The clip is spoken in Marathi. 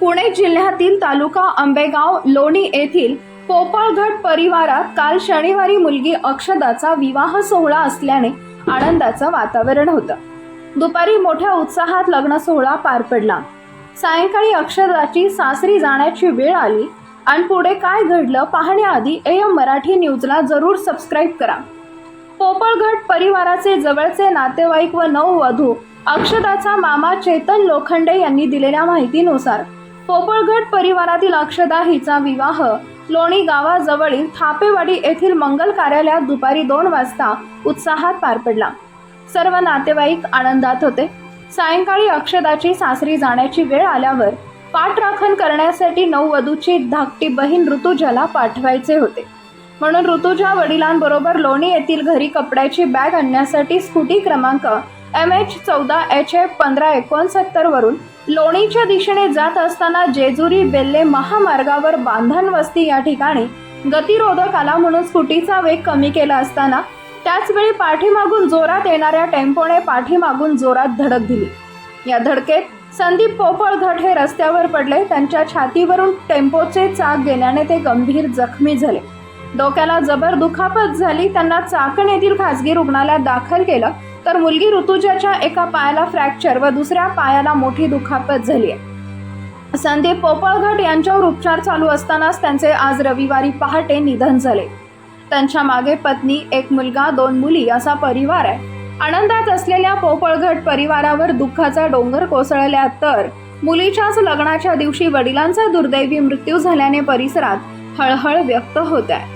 पुणे जिल्ह्यातील तालुका आंबेगाव लोणी येथील पोपळघट परिवारात काल शनिवारी मुलगी अक्षदाचा विवाह सोहळा असल्याने आनंदाचं वातावरण होतं. दुपारी मोठ्या उत्साहात लग्न सोहळा पार पडला. सायंकाळी अक्षदाची सासरी जाण्याची वेळ आली आणि पुढे काय घडलं पाहण्याआधी एम मराठी न्यूजला जरूर सबस्क्राईब करा. पोपळघट परिवाराचे जवळचे नातेवाईक व नववधू अक्षदाचा मामा चेतन लोखंडे यांनी दिलेल्या माहितीनुसार पोपळघट परिवारातील अक्षदा हिचा विवाह लोणी गावाजवळील थापेवाडी येथील मंगल कार्यालयात दुपारी दोन वाजता उत्साहात पार पडला. सर्व नातेवाईक आनंदात होते. सायंकाळी अक्षदाची सासरी जाण्याची वेळ आल्यावर पाठराखण करण्यासाठी नववधूची धाकटी बहीण ऋतुजाला पाठवायचे होते. म्हणून ऋतुजा वडिलांबरोबर लोणी येथील घरी कपड्याची बॅग आणण्यासाठी स्कूटी क्रमांक एम एच चौदा एच एफ पंधरा एकोणसत्तर वरून लोणीच्या दिशेने जात असताना जेजुरी बेल्ले महामार्गावर बांधण वस्ती या ठिकाणी गतिरोधक आला म्हणून स्कूटीचा वेग कमी केला असताना त्याचवेळी पाठीमागून जोरात येणाऱ्या टेम्पोने पाठीमागून जोरात धडक दिली. या धडकेत संदीप पोपळघट हे रस्त्यावर पडले. त्यांच्या छातीवरून टेम्पोचे चाक गेल्याने ते गंभीर जखमी झाले. डोक्याला जबर दुखापत झाली. त्यांना चाकण येथील खासगी रुग्णालयात दाखल केलं. तर मुलगी ऋतुजाच्या एका पायाला फ्रॅक्चर व दुसऱ्या पायाला मोठी दुखापत झाली आहे. संदीप पोपळघट यांच्यावर उपचार चालू असतानाच त्यांचे आज रविवारी पहाटे निधन झाले. त्यांच्या मागे पत्नी एक मुलगा दोन मुली असा परिवार आहे. आनंदात असलेल्या पोपळघट परिवारावर दुःखाचा डोंगर कोसळल्या तर मुलीच्याच लग्नाच्या दिवशी वडिलांचा दुर्दैवी मृत्यू झाल्याने परिसरात हळहळ व्यक्त होत आहे.